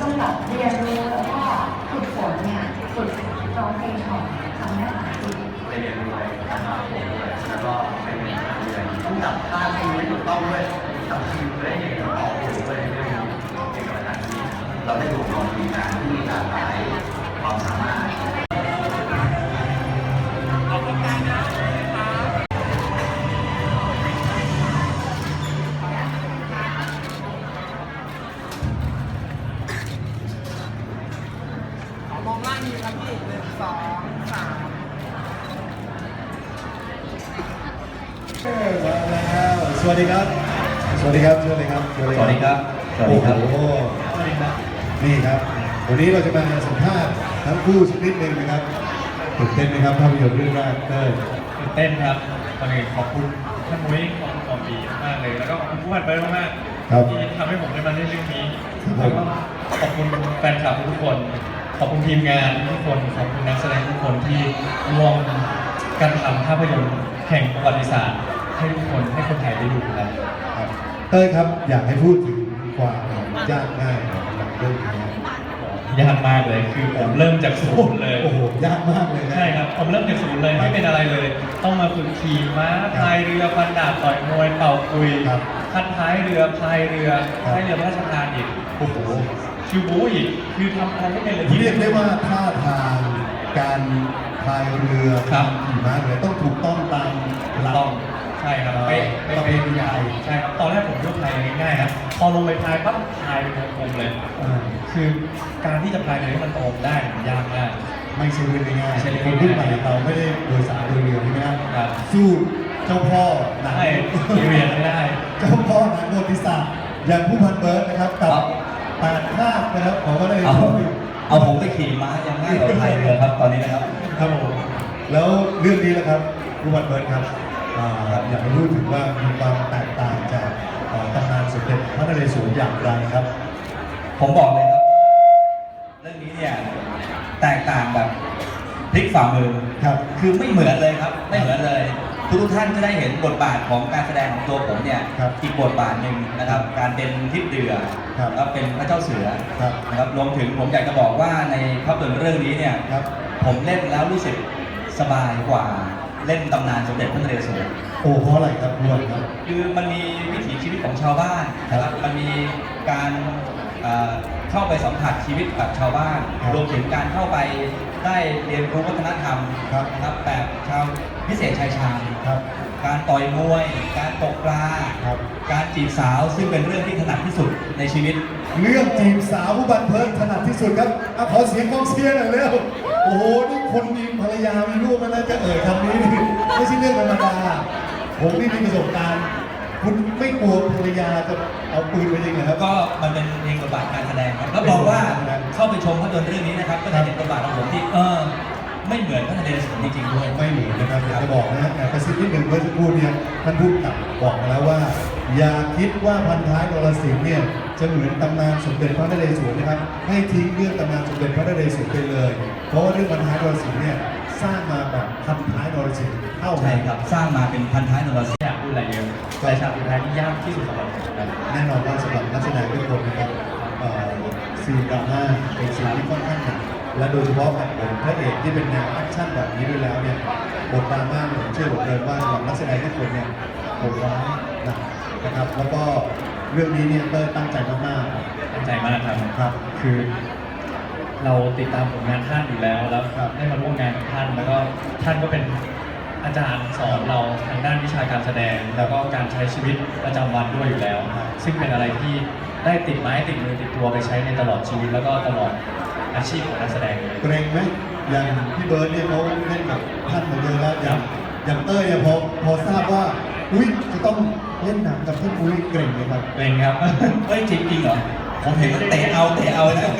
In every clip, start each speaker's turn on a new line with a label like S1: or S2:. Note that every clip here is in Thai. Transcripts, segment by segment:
S1: ต้องแบบเรียนรู้แล้วก็ฝึกฝนเนี่ยฝึกร้องเพลงของทำได้หลายที
S2: ไปเรียนรู้ไรนะครับผมด้วยแล้วก็ไปเรียนรู้อะไรต้องจับท่าทีไม่ถูกต้องด้วยจับคิวด้วยอย่างเงี้ยออกหูไปเรื่อยๆเกี่ยวกับการที่เราได้ดูกองทีมงานที่มีหลากหลายความสามารถ
S3: ดีครับ สวัสดีครับ สวัสดีครับ
S2: สวัสดีครับสวัสดีครับ
S3: โอ้โหนี่ครับ วันนี้เราจะมาสัมภาษณ์ทั้งคู่สักนิดหนึ่งนะครับตื่นเต้นไหมครับภาพยนตร์เรื่องแรกเต้ย
S4: ตื่นเต้นครับก่อนอื่นขอบคุณท่านมุ้ยขอบคุณกองปีมากเลย แล้วก็ขอบคุณผู้พันเบิร์ดมากๆที่ทำให้ผมได้มาเล่นเรื่องนี้แล้วก็ขอบคุณแฟนคลับทุกคนขอบคุณทีมงานทุกคน ขอบคุณนักแสดงทุกคนที่ร่วมกันทำภาพยนตร์แห่งประวัติศาสตร์ ให้ทุกคนให้คนไทยได้ดูครับ
S3: ครับเต้ยครับอยากให้พูดถึงความยากง่ายของหนังเรื่องนี้ครับ
S4: ยากมากเลยคือผมเริ่มจากศูนย์เลย
S3: โอ้โหยากมากเลยนะ
S4: ใช่ครับผมเริ่มจากศูนย์เลยไม่เป็นอะไรเลย ต้องมาฝึกขี่ม้าพายเรือฟันดาบต่อยมวยเป่าคุย
S3: ครับ
S4: คัดท้ายเรือพายเรือ
S3: ครับ
S4: พายเรือพระราชทานอีก
S3: โอ้โห
S4: คิวบูอีกคือทำอะไรไม่เป็นเลย
S3: เรียกได้ว่าท่าทางการพายเรือ
S4: ครับ
S3: การขี่ม้าเลยต้องถูกต้องตามหลัก
S4: ต้องใช่ครับเป๊ะเป๊ะ
S3: ประเพ
S4: เป๊ะ
S3: ณีไทย
S4: ใช่ครับตอนแรกผมยกพายง่ายๆนะพอลงไปพายปั๊บพายเป็นวงกลมเลย
S3: อ่า
S4: คือการที่จะพายเรือให้มันตรงได้มันยากมาก
S3: ไม่ใช่เรื่องง่าย
S4: ใช่
S3: ๆ
S4: เรื่
S3: ค
S4: อง
S3: น
S4: ง่าย
S3: รุ่นใหม่เราไม่ได้โดยสารโดยเรือใช่ไหมครับ
S4: ครับ
S3: สู้เจ้าพ่อหนัง
S4: ใช่เรียนไม่ได้
S3: เจ้าพ่อหนังประวัติศาสตร์อย่างผู้พันเบิร์ดนะครับกับ
S2: ครับ
S3: แปดภาคนะครับของก็เลย
S2: เอา
S3: ช่วย
S2: เอาผมไปขี่ม้ายังง่ายกว่าพายเรือครับตอนนี้นะครับ
S3: ครับผมแล้วเรื่องนี้นะครับผู้พันเบิร์ดครับ อ่าอยากให้พูดถึงว่ามีความแตกต่างจากเอ่อตำนานสมเด็จพระนเรศวรอย่างไรครับ
S2: ผมบอกเลยครับ เรื่องนี้เนี่ยแตกต่างแบบพลิกฝ่ามือ
S3: ครับ
S2: คือไม่เหมือนเลยครับ ไม่เหมือนเลย ทุกๆท่านจะได้เห็นบทบาทของการแสดงของตัวผมเนี่ย
S3: ครับ
S2: อีกบทบาทหนึ่งนะครับ การเป็นทิพย์เดือ
S3: ครับ
S2: แล้วเป็นพระเจ้าเสือ
S3: ครับ
S2: นะครับรวมถึงผมอยากจะบอกว่าในภาพยนตร์เรื่องนี้เนี่ย
S3: ครับ
S2: ผมเล่นแล้วรู้สึกสบายกว่า เล่นตำนานสมเด็จพระนเรศวร
S3: โอ้เพราะอะไรครับผู้พันครับ
S2: คือมันมีวิถีชีวิตของชาวบ้านนะครับมันมีการเอ่อเข้าไปสัมผัสชีวิตกับชาวบ้าน
S3: ครับ
S2: รวมถึงการเข้าไปได้เรียนรู้วัฒนธรรม
S3: ครับ
S2: นะครับแบบชาวพิเศษชายชาญ
S3: ครับ
S2: การต่อยมวย การตกปลา
S3: ครับ
S2: การจีบสาวซึ่งเป็นเรื่องที่ถนัดที่สุดในชีวิต
S3: เรื่องจีบสาวผู้บันเทิงถนัดที่สุดครับเอาขอเสียงกองเชียร์หน่อยเร็ว โอ้โห นี่คนมีภรรยามีลูกมันน่าจะเอ่ยคำนี้นี่ ไม่ใช่เรื่องธรรมดาผมนี่มีประสบการณ์ คุณไม่กลัวภรรยาจะเอาปืนไปยิงเหรอครับ
S2: ก็มันเป็นเพลงบทบาทการแสดงครับแล้วบอกว่าเข้าไปชมภาพยนตร์เรื่องนี้นะครับ ก็จะเห็นบทบาทของผมที่เออไม่เหมือนพระนเรศวรจริงๆด้วย
S3: ไม่เหมือนนะครับอยากจะบอกนะฮะแอบกระซิบนิดหนึ่งเมื่อสักครู่เนี่ยท่านพูดกับบอกมาแล้วว่า อย่าคิดว่าพันท้ายนรสิงห์เนี่ยจะเหมือนตำนานสมเด็จพระนเรศวรนะครับให้ทิ้งเรื่องตำนานสมเด็จพระนเรศวรไปเลย เพราะว่าเรื่องพันท้ายนรสิงห์เนี่ย สร้างมาแบบพันท้ายนรสิงห์เท่า
S2: ใช่
S3: นั้น
S2: ครับ สร้างมาเป็นพันท้ายนรสิงห์
S4: อยากพูดอะไรเยอะแต่ฉากสุดท้ายที่ยากที่สุดสำหรับผมนะ
S3: แน่นอนว่าสำหรับนักแสดงทุกคนนะครับเอ่อซีนดราม่าเป็นซีนที่ค่อนข้างหนักและโดยเฉพาะแบบผมพระเอกที่เป็นแนวแอคชั่นแบบนี้ด้วยแล้วเนี่ยบทดราม่าเนี่ยผมเชื่อเหลือเกินว่าสำหรับนักแสดงทุกคนเนี่ยผมร้ายหนักนะครับ แล้วก็เรื่องนี้เนี่ยเต้ยตั้งใจมาก
S4: ตั้งใจมากครับ
S3: ๆครับ
S4: คือ เราติดตามผลงานท่านอยู่แล้วแล้ว
S3: ครับ
S4: ได้มาร่วมงานกับท่าน แล้วก็ท่านก็เป็นอาจารย์สอนเราทางด้านวิชาการแสดง แล้วก็การใช้ชีวิตประจำวันด้วยอยู่แล้ว ซึ่งเป็นอะไรที่ได้ติดไม้ติดมือติดตัวไปใช้ในตลอดชีวิต แล้วก็ตลอดอาชีพของนักแสดงเลย
S3: เกรงไหมอย่างพี่เบิร์ดเนี่ยเขาเล่นกับท่านมาเยอะแล้วอย่างอย่างเต้ยเนี่ยพอพอทราบว่าอุ้ยจะต้องเล่นหนังกับท่านอุ้ยเกรงไหมครับ
S4: เป็นครับ
S2: เฮ้ยจริงจริงเหรอ ผมเห็นว่าเตะเอาเตะเอานะ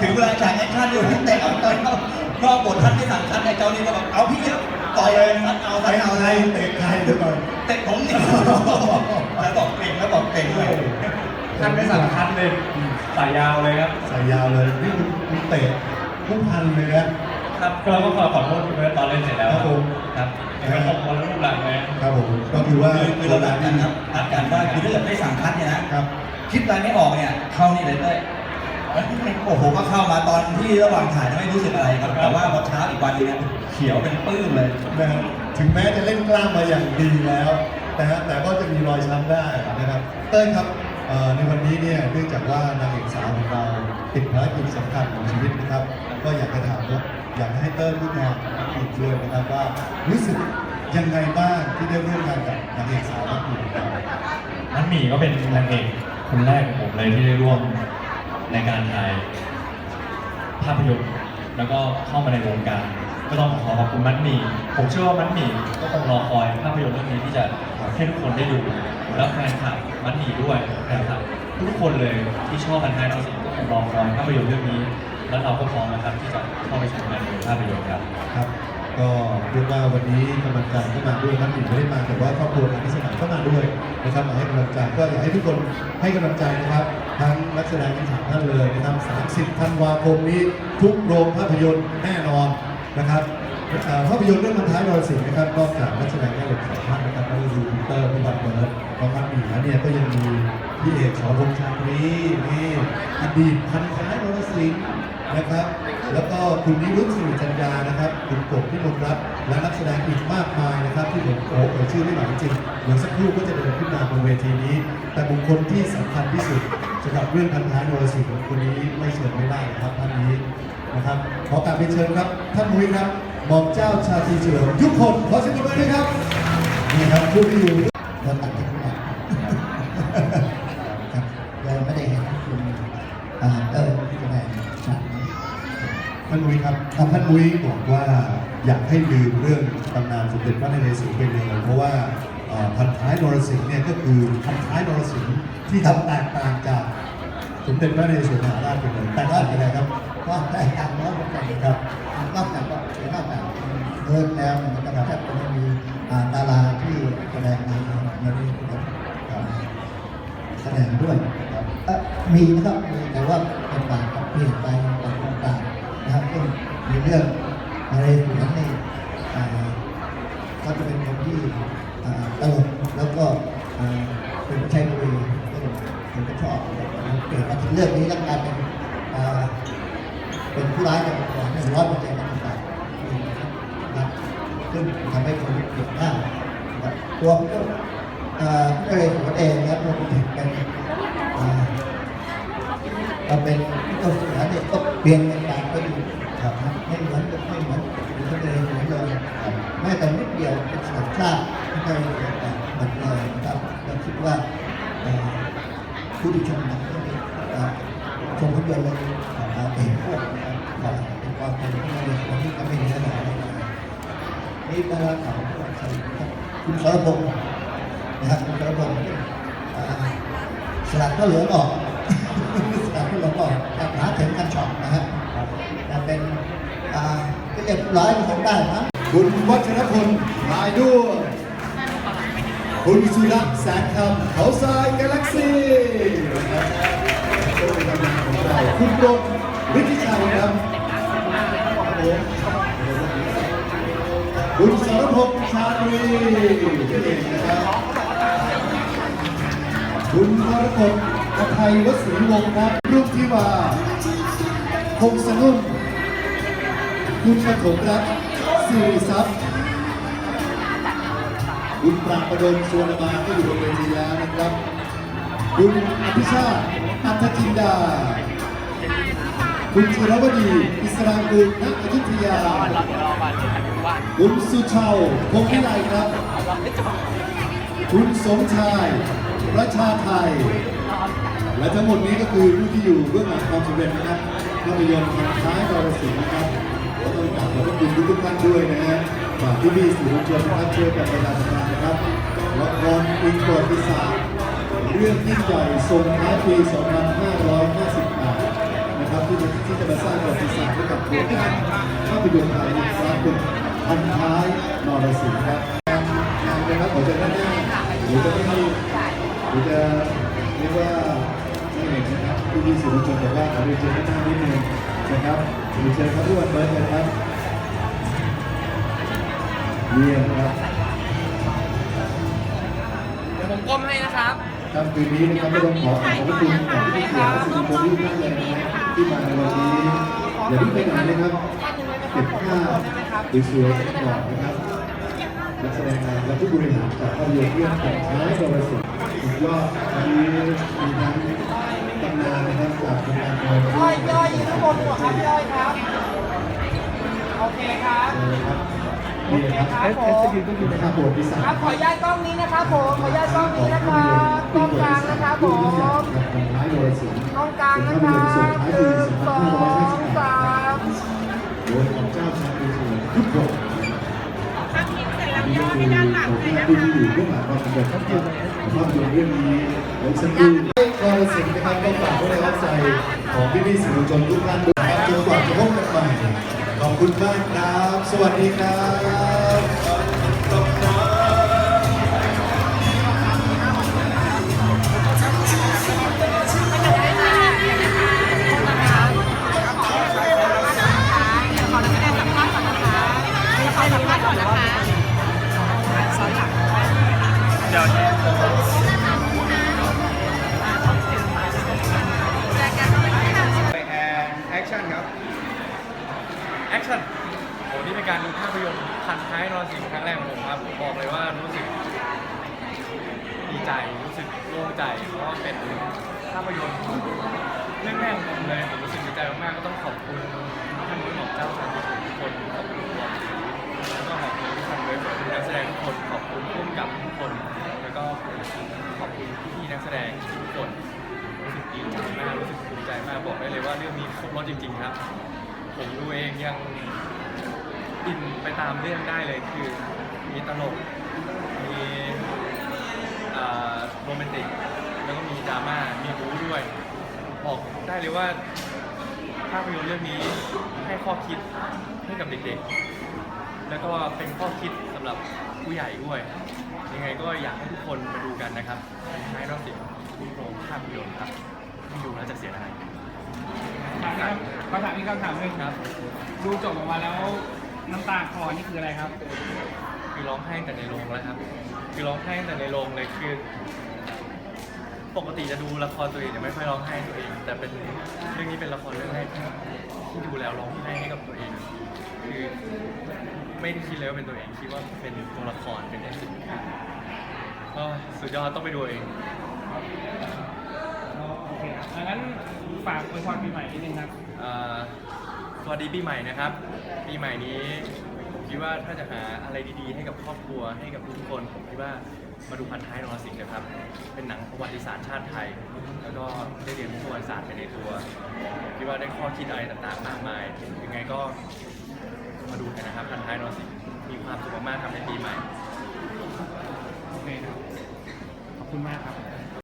S2: ถึงเวลาฉากแอคชั่นอยู่ที่เตะเอาเตะเอานอกบทท่านไม่สั่งคันไอ้เจ้านี่ก็แบบเอาพี่ครับต่อยเลยทัดเอาทัด
S3: เตะ
S2: เอา
S3: ใครเตะใครเดี๋ยวก่อน
S2: เตะผมนี่แล้วบอกเก่งแล้วบอกเก่งเลย
S4: ท่านไม่สั่งคัดเลยสายยาวเลยครับ
S3: สายยาวเลยนี่คุณคุณเตะทุกพันเลยนะครับ
S4: เราก็ขอขอโทษคุณเบิร์ตตอนเล่นเสร็จแล้ว
S3: ครับผม
S4: ครับเห็นไหมผมคนละรูปหลังเลย
S3: ครับผมก็คือว่า
S2: คือคือเรานัดกันครับนัดกันว่าคือถ้าเกิดไม่สั่งคัดเนี่ยนะครับ คิดอะไรไม่ออกเนี่ยเข้านี่เลยเต้ย
S5: โอ้โหก็เข้ามาตอนที่ระหว่างถ่ายไม่รู้สึกอะไรครับแต่ว่าพอเช้าอีกวันนึงเนี่ยเขียวเป็นปื้มเลย
S3: นะฮะถึงแม้จะเล่นกล้ามมาอย่างดีแล้วนะฮะแต่ก็จะมีรอยช้ำได้นะครับเต้ยครับเอ่อในวันนี้เนี่ยเนื่องจากว่านางเอกสาวของเราติดภารกิจสำคัญของชีวิตนะครับ ก็อยากจะถามว่าอยากให้เต้ยพูดแทนอีกด้วยนะครับว่ารู้สึกยังไงบ้างที่ได้ร่วมงานกับนางเอกสาวนักบุญของเรา
S4: นันหมี่ก็เป็นนางเอก คนแรกของผมเลยที่ได้ร่วมในการถ่ายภาพยนตร์แล้วก็เข้ามาในวงการก็ต้องขอขอบคุณมัดหมี่ผมเชื่อว่ามัดหมี่ก็คงรอคอยภาพยนตร์เรื่องนี้ที่จะให้ทุกคนได้ดูแล้วแฟนคลับมัดหมี่ด้วยแฟนคลับทุกคนเลยที่ชอบพันท้ายเราสิก็คงรอคอยภาพยนตร์เรื่องนี้ แล้วเราก็พร้อมนะครับที่จะเข้าไปชมงานในภาพยนตร์ครับ
S3: ครับ ก็เรียกว่าวันนี้กำลังใจก็มาด้วยท่านหญิงไม่ได้มาแต่ว่าครอบครัวทางพิศนาก็มาด้วยนะครับมาให้กำลังใจก็อยากให้ทุกคนให้กำลังใจนะครับ ทั้งนักแสดงทั้งสามท่านเลยนะครับ30ธันวาคมนี้ทุกโรงภาพยนตร์แน่นอนนะครับภาพยนตร์เรื่องมันท้ายนรสิงห์นะครับนอกจากนักแสดงได้หลายสองท่านนะครับก็คือพีเตอร์พี่บัตรเบิร์ดน้องมัดหมีเนี่ยก็ยังมีพี่เอกสรพงษ์ชาตรีนี่อดีตพันท้ายนรสิงห์นะครับ แล้วก็คุณนิรุตสิริจัญญานะครับคุณกบพิมลรัตน์และนักแสดงอีกมากมายนะครับ ที่ผมโอ้เอ่ยชื่อไม่ไหวจริงเดี๋ยวสักครู่ก็จะเดินขึ้นมาบนเวทีนี้ แต่บุคคลที่สำคัญที่สุดสำหรับเรื่องพันท้ายนรสิงห์คนนี้ไม่เชิญไม่ได้นะครับท่านนี้นะครับ ขอกราบเรียนเชิญครับ ท่านมุ้ยครับหม่อมเจ้าชาตรีเฉลิมยุคคนขอเสียงปรบมือด้วยครับนี่ครับผู้ที่อยู่
S6: เราตัดทิ้งาน
S3: มุ้ยครับท่านมุ้ยบอกว่าอยากให้ลืมเรื่องตำนานสมเด็จพระนเรศวรไปเลยเพราะว่าพันท้ายนรสิงห์เนี่ยก็คือพันท้ายนรสิงห์ที่ทำแตกต่างจากสมเด็จพระนเรศวรมหาราชไปเลยแต่ก็อะไรครับ
S6: ก็แตกต่างน้อยกว่ากันครับนอกจากว่าเนอกจากเดินแนวมันก็แทบจะไม่มีดาราที่แสดงในในนี้แสดงด้วยครับมีนะครับมีแต่ว่าเป็นบาทกับเปลี่ยนไป เรื่องอะไรส่วนนี้อ่เขาจะเป็นคนที่ตลกแล้วก็เป็นผู้ชายบุรีซึ่งผมก็ชอบเกิดมาถึงเรื่องนี้แล้วกลายเป็นเป็นผู้ร้ายในบทบาทหนึ่งร้อยเปอร์เซ็นต์นะครับซึ่งทำให้คนเก็บหน้าตัวผมก็ก็เลยตัวเองนะครับรวมถึงเป็นเป็นเจ้าสัวเนี่ยก็เปลี่ยนกันไปก็อยู่ครับ หมือนเรับแม้แต่นิดเดียวเป็นสัญชาติไม่ได้เหมือนกันหมดเลยนะครับเราคิดว่าผู้ที่ชมนังก็มีเอ่อชมภาพยนตร์เลยเอ่อเห็นพวกนะครับเป็นความเป็นที่เราวันนี้ก็ไม่มีอะไรเลยนี่ดาราเก่าที่เราใส่ครับคุณสรพงษ์นะครับคุณสรพงษ์สลัดก็เหลืองออก ก็เรียกร้อยคงได้มั้ง
S3: คุณวัชรพลลายด้วยคุณสุรักษ์แสนคำเขาทรายกาแล็กซี่คุณกรมวิทิชัยครับคุณสรพงษ์ชาตรีนะครับคุณวรกฎอภัยวศรีวงศ์ครับรุ่งที่วาคงสนุ่ม คุณปฐมรัตน์สิริทรัพย์คุณปราบประดลสวนมาก็อยู่บนเวทีแล้วนะครับ คุณอภิชาติอัธจินดา คุณจิรวดี อิสรากุลนักอยุธยา คุณสุชาวพงษ์วิไลครับ คุณสมชาย ประชาไทย และทั้งหมดนี้ก็คือผู้ที่อยู่เบื้องหลังความสำเร็จนะครับภาพยนตร์ทางท้ายดรสิงห์นะครับ ก็ต้องกราบขอบพระคุณทุกท่านด้วยนะฮะฝากที่มีสื่อมวลชนนะครับช่วยกันประชาสัมพันธ์นะครับละครอิงประวัติศาสตร์เรื่องยิ่งใหญ่ส่งท้ายปี 2558 นะครับที่จะที่จะมาสร้างประวัติศาสตร์ให้กับโครงการภาพยนตร์ไทยอีกครั้งหนึ่งพันท้ายนรสิงห์ครับงานนะครับขอเชิญด้านหน้าหรือจะไม่มีหรือจะเรียกว่าไม่เห็นนะครับผู้ที่สื่อมวลชนบอกว่าขอเรียนเชิญด้านหน้านิดนึงนะครับ เรียนเชิญครับทุกวันเบิร์ดเลยครับเยี่ยมครับ
S7: เดี๋ยวผมก้มให้นะครับ
S3: ค่ำคืนนี้นะครับก็ต้องขอขอบพระคุณขอบคุณที่เกียรติและสื่อมวลชนทุกท่านเลยนะครับที่มาในวันนี้อย่าเพิ่งไปไหนนะครับ
S7: ท่านหนึ่งเลยไหมค
S3: เก็
S7: รับบผม
S3: ภาพ
S7: ได้ไหมครับ
S3: สวยๆก่อนนะครับนักแสดงนำและผู้บริหารจากภาพยนตร์เรื่องแต่งท้ายดรสิงห์สุดยอดวันนี้มีทั้ง ตำนานนะครับจากวงการมวย
S7: พี่อ้อยพี่อ้อยอยู่ข้างบนดีกว่าครับพี่อยครับ โอเคครับ
S3: นะครับ
S7: โอ
S3: นี่
S7: เค
S3: นะครับ
S7: ครับผม
S3: เป็นภาพประวัติศาสตร์
S7: ครับขออนุญาตกล้องนี้นะครับผม ขออนุญาตกล้องนี้นะครับกล้องกลางนะครับผม
S3: แต่งท้ายดรสิงห์
S7: กล้องกลางนะครับหนึ่งสองสาม
S3: โดยของเจ้าชายเป็นส่วนทุกคน
S8: ถ้าคิดเสร็จแล้วย่อให้ด้านหลังเลยนะ
S3: ผู้
S8: คะ
S3: ที่อยู่เบื้องหลังความสำเร็จของภาพยนตร์เรื่องนี้ไว้สักครู่ ก็รสิงนะครับก็ฝากไว้ในรับใจของพี่ๆสื่อมวลชนทุกท่านด้วยนะครับจนกว่าจะพบกันใหม่ขอบคุณมากครับ สวัสดีครับ
S9: ไป แอคชั่นโหนี่เป็นการดูภาพยนตร์พันท้ายนอนสิงครั้งแรกของผมครับบอกเลยว่ารู้สึกดีใจรู้สึกโล่งใจเพราะว่าเป็นภาพยนตร์เรื่องแรกของผมเลยผมรู้สึกดีใจมากๆก็ต้องขอบคุณท่านผู้กำกับเจ้าชายทุกคนขอบคุณบอลแล้วก็ขอบคุณทุกคนเลยขอบคุณนักแสดงทุกคนขอบคุณผู้กำกับทุกคน แล้วก็ขอบคุณพี่นักแสดงทุกคนรู้สึกดีใจมากรู้สึกภูมิใจมากบอกได้เลยว่าเรื่องนี้ครบรถจริง ๆ ครับ ผมดูเองยังอินไปตามเรื่องได้เลยคือ มีตลก มีโรแมนติก แล้วก็มีดราม่า มีบู๊ด้วย บอกได้เลยว่าภาพยนตร์เรื่องนี้ให้ข้อคิดให้กับเด็กๆ แล้วก็เป็นข้อคิดสำหรับผู้ใหญ่ด้วย ยังไงก็อยากให้ทุกคนมาดูกันนะครับท้ายรอบสิบทุกโรงภาพยนตร์ครับไม่ดูแล้วจะเสียดาย
S7: ครับขอถามอีกคำถามหนึ่ง
S9: ครับ
S7: ดูจบออกมาแล้วน้ำตาคลอนี่คืออะไรครับ
S9: คือร้องไห้แต่ในโรงแล้วครับ คือร้องไห้แต่ในโรงเลยคือ ปกติจะดูละครตัวเองจะไม่ค่อยร้องไห้ตัวเอง แต่เป็นเรื่องนี้เป็นละครเรื่องแรกที่ดูแล้วร้องไห้ให้กับตัวเอง คือไม่ได้คิดเลยว่าเป็นตัวเองคิดว่าเป็นตัวละครเป็นเอสก็สุดยอดต้องไปดูเอง
S7: เคครับงั้นฝากอวยพรปีใหม่นิดนึงครับ
S9: สวัสดีปีใหม่นะครับ ปีใหม่นี้ผมคิดว่าถ้าจะหาอะไรดีๆ ให้กับครอบครัวให้กับทุกคนผมคิดว่ามาดูพันท้ายนรสิงห์นะครับ เป็นหนังประวัติศาสตร์ชาติไทย แล้วก็ได้เรียนรู้ประวัติศาสตร์ไปในตัวผมคิดว่าได้ข้อคิดอะไรต่างๆมากมายยังไงก็มาดูกันนะครับพันท้ายนรสิงห์มีความสุขมากๆครับในปีใหม่
S7: โอเคครับ ขอบคุณมากครับ